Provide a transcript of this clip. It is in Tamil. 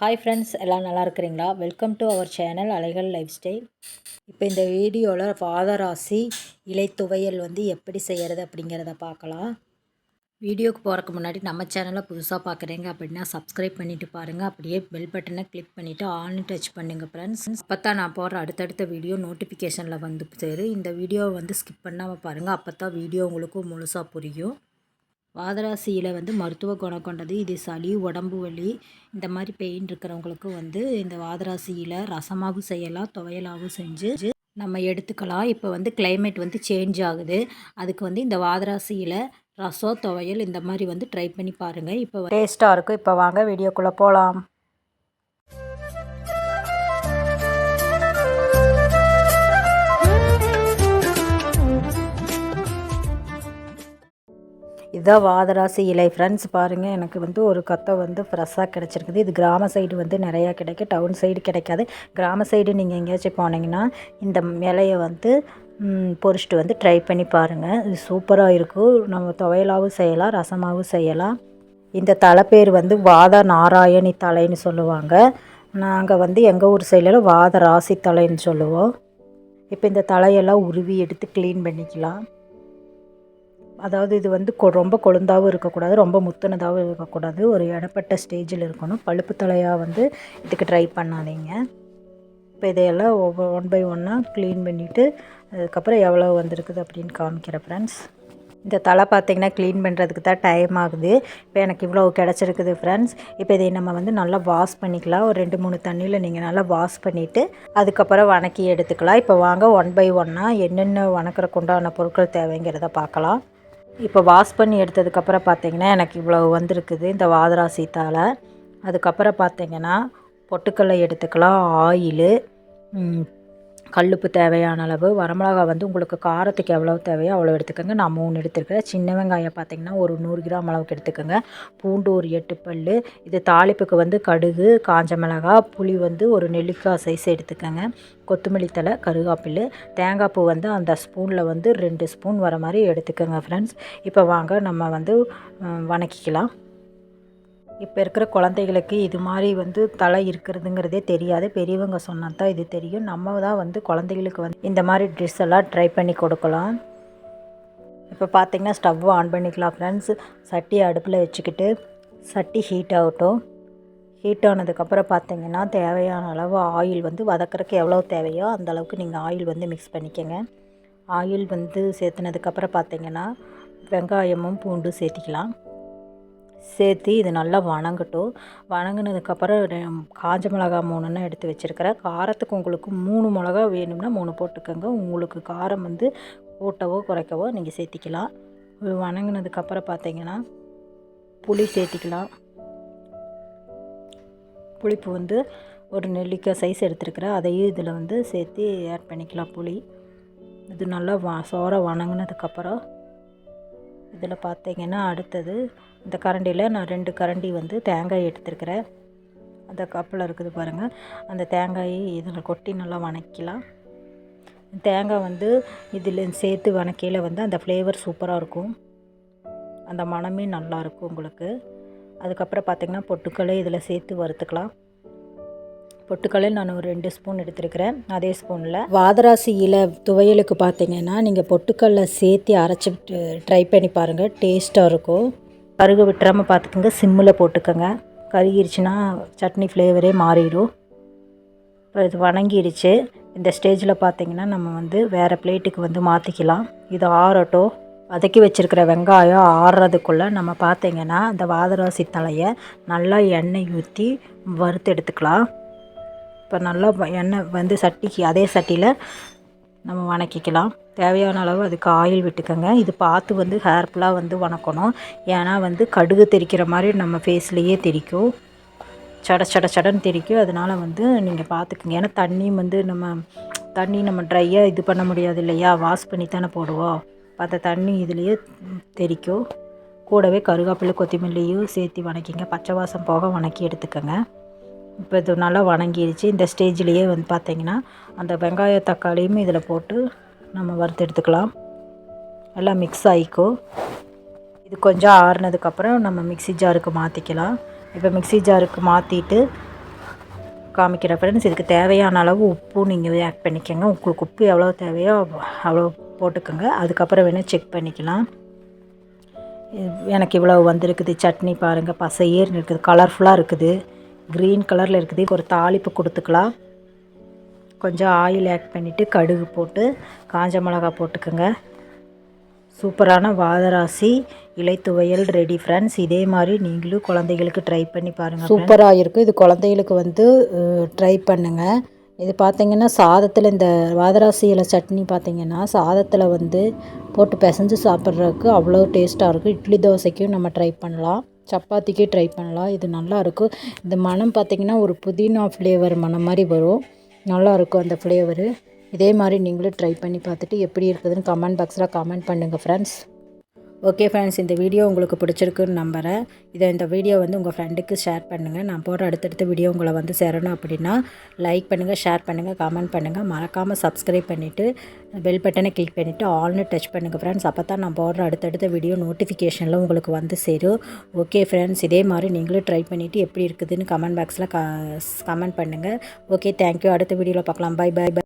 ஹாய் ஃப்ரெண்ட்ஸ் எல்லாம் நல்லா இருக்கிறீங்களா? Welcome to our channel Alaigal life style இப்போ இந்த வீடியோவில் பாதராசி இலை துவையல் வந்து எப்படி செய்கிறது அப்படிங்கிறத பார்க்கலாம். வீடியோக்கு போகிறக்கு முன்னாடி நம்ம சேனலை புதுசாக பார்க்குறீங்க அப்படின்னா சப்ஸ்கிரைப் பண்ணிவிட்டு பாருங்கள் அப்படியே பெல் பட்டனை கிளிக் பண்ணிவிட்டு ஆன் டச் பண்ணுங்கள் ஃப்ரெண்ட்ஸ் அப்போ தான் நான் போடுற அடுத்தடுத்த வீடியோ நோட்டிஃபிகேஷனில் வந்து சேரு. இந்த வீடியோவை வந்து ஸ்கிப் பண்ணாமல் பாருங்கள் அப்போ தான் வீடியோ உங்களுக்கு முழுசாக புரியும். வாதராசியில் வந்து மருத்துவ குணம் கொண்டது இது சளி உடம்பு வலி இந்த மாதிரி பெயின் இருக்கிறவங்களுக்கு வந்து இந்த வாதராசியில் ரசமாகவும் செய்யலாம் துவையலாகவும் செஞ்சு நம்ம எடுத்துக்கலாம். இப்போ வந்து கிளைமேட் வந்து சேஞ்ச் ஆகுது. அதுக்கு வந்து இந்த வாதராசியில் ரசம் துவையல் இந்த மாதிரி வந்து ட்ரை பண்ணி பாருங்கள் இப்போ டேஸ்ட்டாக இருக்கும். இப்போ வாங்க வீடியோக்குள்ளே போகலாம் இதுதான் வாதராசி இலை. ஃப்ரெண்ட்ஸ் பாருங்கள் எனக்கு வந்து ஒரு கத்தை வந்து ஃப்ரெஷ்ஷாக கிடச்சிருக்குது. இது கிராம சைடு வந்து நிறையா கிடைக்கும் டவுன் சைடு கிடைக்காது. கிராம சைடு நீங்கள் எங்கேயாச்சும் போனீங்கன்னா இந்த இலையை வந்து பொறிச்சிட்டு வந்து ட்ரை பண்ணி பாருங்கள் இது சூப்பராக இருக்கும் நம்ம துவையலாகவும் செய்யலாம் ரசமாகவும் செய்யலாம். இந்த தலை பேர் வந்து வாத நாராயணி தலைன்னு சொல்லுவாங்க. நாங்கள் வந்து எங்கள் ஊர் சைடில் வாத ராசி தலைன்னு சொல்லுவோம். இப்போ இந்த தலையெல்லாம் உருவி எடுத்து க்ளீன் பண்ணிக்கலாம். அதாவது இது வந்து கொ ரொம்ப கொழுந்தாகவும் இருக்கக்கூடாது ரொம்ப முத்துனதாகவும் இருக்கக்கூடாது. ஒரு இடப்பட்ட ஸ்டேஜில் இருக்கணும். பழுப்பு தலையாக வந்து இதுக்கு ட்ரை பண்ணாதீங்க. இப்போ இதையெல்லாம் ஒவ்வொரு ஒன் பை ஒன்னாக க்ளீன் பண்ணிவிட்டு அதுக்கப்புறம் எவ்வளோ வந்திருக்குது அப்படின்னு காமிக்கிறேன் ஃப்ரெண்ட்ஸ் இந்த தலை பார்த்திங்கன்னா க்ளீன் பண்ணுறதுக்கு தான் டைம் ஆகுது. இப்போ எனக்கு இவ்வளோ கிடச்சிருக்குது ஃப்ரெண்ட்ஸ் இப்போ இதை நம்ம வந்து நல்லா வாஷ் பண்ணிக்கலாம். ஒரு ரெண்டு மூணு தண்ணியில் நீங்கள் நல்லா வாஷ் பண்ணிவிட்டு அதுக்கப்புறம் வணக்கி எடுத்துக்கலாம். இப்போ வாங்க ஒன் பை ஒன்னாக என்னென்ன வணக்கிறக்கு உண்டான பொருட்கள் தேவைங்கிறத பார்க்கலாம். இப்போ வாஷ் பண்ணி எடுத்ததுக்கப்புறம் பார்த்தீங்கன்னா எனக்கு இவ்வளோ வந்திருக்குது இந்த வாதராசி தாளை அதுக்கப்புறம் பார்த்தீங்கன்னா பொட்டுக்கல்லை எடுத்துக்கலாம் ஆயிலு கல்லுப்பு தேவையான அளவு வரமிளகா வந்து உங்களுக்கு காரத்துக்கு எவ்வளோ தேவையோ அவ்வளோ எடுத்துக்கோங்க. நான் மூணு எடுத்துருக்கிறேன். சின்ன வெங்காயம் பார்த்திங்கன்னா ஒரு நூறு கிராம் அளவுக்கு எடுத்துக்கோங்க. பூண்டு ஒரு எட்டு பல் இது தாளிப்புக்கு வந்து கடுகு காஞ்ச மிளகா புளி வந்து ஒரு நெல்லிக்காய் சைஸ் எடுத்துக்கோங்க. கொத்தமல்லி தலை கருகாப்பில் தேங்காய் பூ வந்து அந்த ஸ்பூனில் வந்து ரெண்டு ஸ்பூன் வர மாதிரி எடுத்துக்கோங்க ஃப்ரெண்ட்ஸ் இப்போ வாங்க நம்ம வந்து வணக்கிக்கலாம். இப்போ இருக்கிற குழந்தைகளுக்கு இது மாதிரி வந்து தலை இருக்கிறதுங்கிறதே தெரியாது. பெரியவங்க சொன்னால் தான் இது தெரியும். நம்ம தான் வந்து குழந்தைகளுக்கு வந்து இந்த மாதிரி ட்ரெஸ் எல்லாம் ட்ரை பண்ணி கொடுக்கலாம். இப்போ பார்த்திங்கன்னா ஸ்டவ் ஆன் பண்ணிக்கலாம் ஃப்ரெண்ட்ஸ் சட்டி அடுப்பில் வச்சுக்கிட்டு சட்டி ஹீட் ஆகட்டும். ஹீட் ஆனதுக்கப்புறம் பார்த்திங்கன்னா தேவையான அளவு ஆயில் வந்து வதக்கிறதுக்கு எவ்வளோ தேவையோ அந்த அளவுக்கு நீங்கள் ஆயில் வந்து மிக்ஸ் பண்ணிக்கோங்க. ஆயில் வந்து சேர்த்துனதுக்கப்புறம் பார்த்திங்கன்னா வெங்காயமும் பூண்டும் சேர்த்திக்கலாம். சேர்த்து இது நல்லா வணங்கட்டும். வணங்கினதுக்கப்புறம் காஞ்ச மிளகா மூணுன்னு எடுத்து வச்சுருக்கிறேன். காரத்துக்கு உங்களுக்கு மூணு மிளகா வேணும்னா மூணு போட்டுக்கோங்க. உங்களுக்கு காரம் வந்து கூட்டவோ குறைக்கவோ நீங்கள் சேர்த்திக்கலாம். வணங்கினதுக்கப்புறம் பார்த்தீங்கன்னா புளி சேர்த்திக்கலாம். புளிப்பு வந்து ஒரு நெல்லிக்காய் சைஸ் எடுத்துருக்கிறேன். அதையும் இதில் வந்து சேர்த்து ஆட் பண்ணிக்கலாம் புளி. இது நல்லா வ சோற வணங்கினதுக்கப்புறம் இதில் பார்த்தீங்கன்னா அடுத்தது இந்த கரண்டியில் நான் ரெண்டு கரண்டி வந்து தேங்காய் எடுத்துருக்கிறேன். அந்த கப்பில் இருக்குது பாருங்கள் அந்த தேங்காயை இதில் கொட்டி நல்லா வணக்கலாம் தேங்காய் வந்து இதில் சேர்த்து வணக்கையில் வந்து அந்த ஃப்ளேவர் சூப்பராக இருக்கும். அந்த மனமே நல்லாயிருக்கும் உங்களுக்கு. அதுக்கப்புறம் பார்த்திங்கன்னா பொட்டுக்களை இதில் சேர்த்து வறுத்துக்கலாம். பொட்டுக்கடலை நான் ஒரு ரெண்டு ஸ்பூன் எடுத்துருக்கிறேன். அதே ஸ்பூனில் வாதராசி இலை துவையலுக்கு பார்த்தீங்கன்னா நீங்கள் பொட்டுக்கடலை சேர்த்து அரைச்சி ட்ரை பண்ணி பாருங்கள் டேஸ்ட்டாக இருக்கும். கருக விட்டுறாமல் பார்த்துக்கோங்க சிம்மில் போட்டுக்கோங்க. கருகிருச்சுன்னா சட்னி ஃப்ளேவரே மாறிடும். இப்போ இது வணங்கிடுச்சு இந்த ஸ்டேஜில் பார்த்திங்கன்னா நம்ம வந்து வேறு பிளேட்டுக்கு வந்து மாற்றிக்கலாம் இது ஆறட்டும். வதக்கி வச்சுருக்கிற வெங்காயம் ஆறுறதுக்குள்ளே நம்ம பார்த்திங்கன்னா அந்த வாதராசி தலையை நல்லா எண்ணெய் ஊற்றி வறுத்து எடுத்துக்கலாம். இப்போ நல்லா எண்ணெய் வந்து சட்டிக்கு அதே சட்டியில் நம்ம வணக்கிக்கலாம். தேவையான அளவு அதுக்கு ஆயில் விட்டுக்கோங்க. இது பார்த்து வந்து ஹேர்ஃபுல்லாக வந்து வணக்கணும். ஏன்னா வந்து கடுகு தெரிக்கிற மாதிரி நம்ம ஃபேஸ்லேயே தெரிக்கும். சட சட சடன்னு தெரிக்கும். அதனால் வந்து நீங்கள் பார்த்துக்குங்க. ஏன்னா தண்ணி வந்து நம்ம தண்ணி நம்ம ட்ரையாக இது பண்ண முடியாது இல்லையா? வாஷ் பண்ணி தானே போடுவோம் அந்த தண்ணி இதுலேயே தெரிக்கும். கூடவே கருகாப்பில் கொத்தமல்லியும் சேர்த்து வணக்கிங்க. பச்சை வாசம் போக வணக்கி எடுத்துக்கோங்க. இப்போ இது நல்லா வணங்கிடுச்சு இந்த ஸ்டேஜ்லேயே வந்து பார்த்திங்கன்னா அந்த வெங்காய தக்காளியும் இதில் போட்டு நம்ம வறுத்து எடுத்துக்கலாம். எல்லாம் மிக்ஸ் ஆகிக்கும் இது கொஞ்சம் ஆறுனதுக்கப்புறம் நம்ம மிக்சி ஜாருக்கு மாற்றிக்கலாம் இப்போ மிக்சி ஜாருக்கு மாற்றிட்டு காமிக்கிற ஃப்ரெண்ட்ஸ் இதுக்கு தேவையான அளவு உப்பும் நீங்கள் ஆட் பண்ணிக்கோங்க. உங்களுக்கு உப்பு எவ்வளோ தேவையோ அவ்வளோ போட்டுக்கோங்க. அதுக்கப்புறம் வேணால் செக் பண்ணிக்கலாம். இது- எனக்கு இவ்வளோ வந்திருக்குது. சட்னி பாருங்கள் பசையேர்னு இருக்குது கலர்ஃபுல்லாக இருக்குது. க்ரீன் கலரில் இருக்குது ஒரு தாளிப்பு கொடுத்துக்கலாம். கொஞ்சம் ஆயில் ஆட் பண்ணிவிட்டு கடுகு போட்டு காஞ்ச மிளகா போட்டுக்கோங்க. சூப்பரான வாதராசி இலை துவையல் ரெடி ஃப்ரெண்ட்ஸ் இதே மாதிரி நீங்களும் குழந்தைகளுக்கு ட்ரை பண்ணி பாருங்கள் சூப்பராக இருக்கும் இது குழந்தைகளுக்கு வந்து ட்ரை பண்ணுங்கள் இது பார்த்தீங்கன்னா சாதத்தில் இந்த வாதராசி இலை சட்னி பார்த்தீங்கன்னா சாதத்தில் வந்து போட்டு பிசைஞ்சு சாப்பிட்றதுக்கு அவ்வளோ டேஸ்ட்டாக இருக்கும் இட்லி தோசைக்கும் நம்ம ட்ரை பண்ணலாம். சப்பாத்திக்கு ட்ரை பண்ணலாம். இது நல்லாயிருக்கும் இந்த மனம் பார்த்தீங்கன்னா ஒரு புதினா ஃப்ளேவர் மனம் மாதிரி வரும். நல்லாயிருக்கும் அந்த ஃப்ளேவரு இதே மாதிரி நீங்களும் ட்ரை பண்ணி பார்த்துட்டு எப்படி இருக்குதுன்னு கமெண்ட் பாக்ஸில் கமெண்ட் பண்ணுங்கள் ஃப்ரெண்ட்ஸ் ஓகே ஃப்ரெண்ட்ஸ் இந்த வீடியோ உங்களுக்கு பிடிச்சிருக்குன்னு நம்புகிறேன் இதை இந்த வீடியோ வந்து உங்கள் ஃப்ரெண்டுக்கு ஷேர் பண்ணுங்கள் நான் போடுற அடுத்தடுத்த வீடியோ உங்களை வந்து சேரணும் அப்படின்னா லைக் பண்ணுங்கள் ஷேர் பண்ணுங்கள் கமெண்ட் பண்ணுங்கள் மறக்காமல் சப்ஸ்கிரைப் பண்ணிவிட்டு பெல் பட்டனை கிளிக் பண்ணிவிட்டு ஆல்னு டச் பண்ணுங்கள் ஃப்ரெண்ட்ஸ் அப்போ தான் நான் போடுற அடுத்தடுத்த வீடியோ நோட்டிஃபிகேஷனில் உங்களுக்கு வந்து சேரும். ஓகே ஃப்ரெண்ட்ஸ் இதே மாதிரி நீங்களும் ட்ரை பண்ணிவிட்டு எப்படி இருக்குதுன்னு கமெண்ட் பாக்ஸில் க கமெண்ட் பண்ணுங்கள் ஓகே தேங்க்யூ அடுத்த வீடியோவில் பார்க்கலாம். By by by